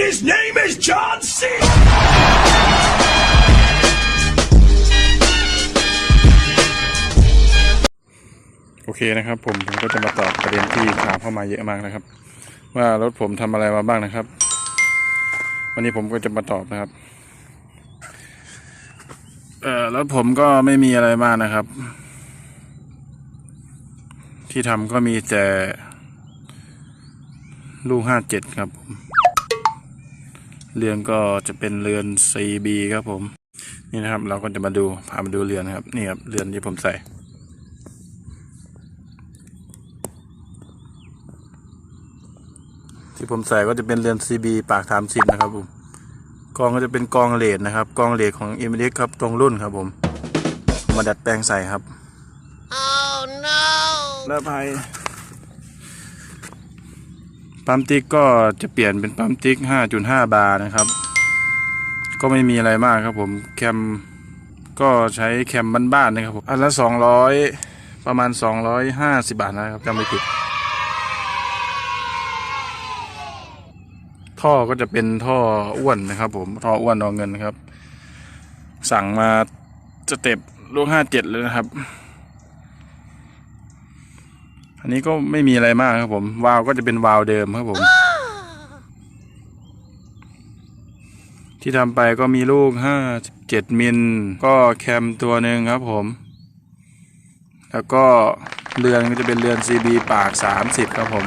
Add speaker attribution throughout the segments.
Speaker 1: his name is John C.
Speaker 2: โอเคนะครับ ผมผมก็จะมาตอบประเด็นที่ถามเข้ามาเยอะมากนะครับ ว่ารถผมทำอะไรมาบ้างนะครับ วันนี้ผมก็จะมาตอบนะครับเอ่อรถผมก็ไม่มีอะไรมากนะครับ ที่ทำก็มีแต่ลูกห้าเจ็ดครับผม เรือนก็จะเป็นเรือน CB ครับผม นี่นะครับ เราก็จะมาดูพามาดูเรือนนะครับ นี่ครับเรือนที่ผมใส่ ที่ผมใส่ก็จะเป็นเรือน CB ปากสามสิบนะครับผมกองก็จะเป็นกองเลดนะครับ กองเลดของเอมิเล็กครับตรงรุ่นครับผมเอามาดัดแปลงใส่ครับ
Speaker 3: Oh no!
Speaker 2: แล้วภาย ปั๊มติ๊กก็จะเปลี่ยนเป็นปั๊มติ๊ก 5.5 บาร์นะครับ ก็ไม่มีอะไรมากครับผมแคมก็ใช้แคมบ้านๆนะครับผมอันละ 200 ประมาณ 250 บาทนะครับจำไม่ผิด ท่อก็จะเป็นท่ออ้วนนะครับผมท่ออ้วนรองเงินนะครับ สั่งมาสเต็ปลูกห้าเจ็ดเลยนะครับ อันนี้ก็ไม่มีอะไรมากครับผม วาล์วก็จะเป็นวาล์วเดิมครับผม ที่ทำไปก็มีลูกห้าเจ็ดมิล ก็แคมตัวหนึ่งครับผม แล้วก็เรือนก็จะเป็นเรือน CB ปากสามสิบครับผม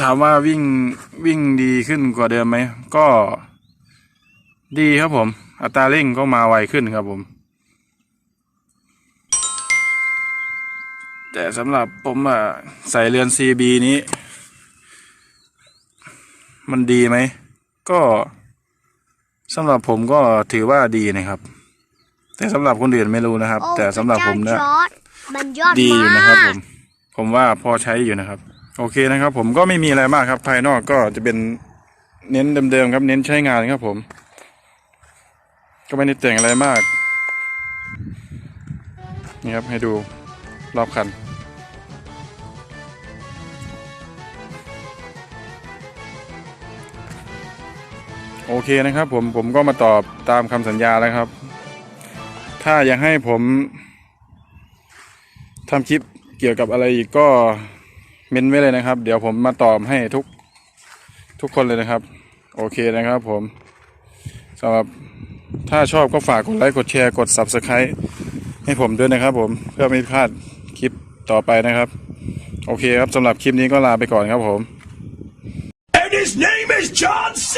Speaker 2: ถามว่าวิ่งวิ่งดีขึ้นกว่าเดิมไหม ก็ดีครับผม อัตราเร่งก็มาไวขึ้นครับผม แต่สำหรับผมอะใส่เรือน CB นี้ มันดีไหม ก็สำหรับผมก็ถือว่าดีนะครับ แต่สำหรับคนอื่นไม่รู้นะครับ
Speaker 3: โอ้
Speaker 2: แต่สำหรับผมเนี่ย
Speaker 3: พระจ้าจอร์จมันยอด
Speaker 2: ดีอยู่
Speaker 3: มา
Speaker 2: นะครับผ
Speaker 3: ก
Speaker 2: มผมว่าพอใช้อยู่นะครับ โอเคนะครับ ผมก็ไม่มีอะไรมากครับ ภายนอกก็จะเป็นเน้นเดิมๆครับ เน้นใช้งานครับ ผม ก็ไม่ได้แต่งอะไรมากนี่ครับให้ดู รอบคัน โอเคนะครับผมผมก็มาตอบตามคำสัญญาแล้วครับ ถ้าอยากให้ผมทำคลิปเกี่ยวกับอะไรอีกก็เม้นไว้เลยนะครับ เดี๋ยวผมมาตอบให้ทุกทุกคนเลยนะครับ โอเคนะครับผมสำหรับถ้าชอบก็ฝากกดไลค์กดแชร์กด Subscribe ให้ผมด้วยนะครับผม เพื่อไม่พลาด คลิปต่อไปนะครับ โอเคครับสำหรับคลิปนี้ก็ลาไปก่อนครับผม
Speaker 1: And his name is John C.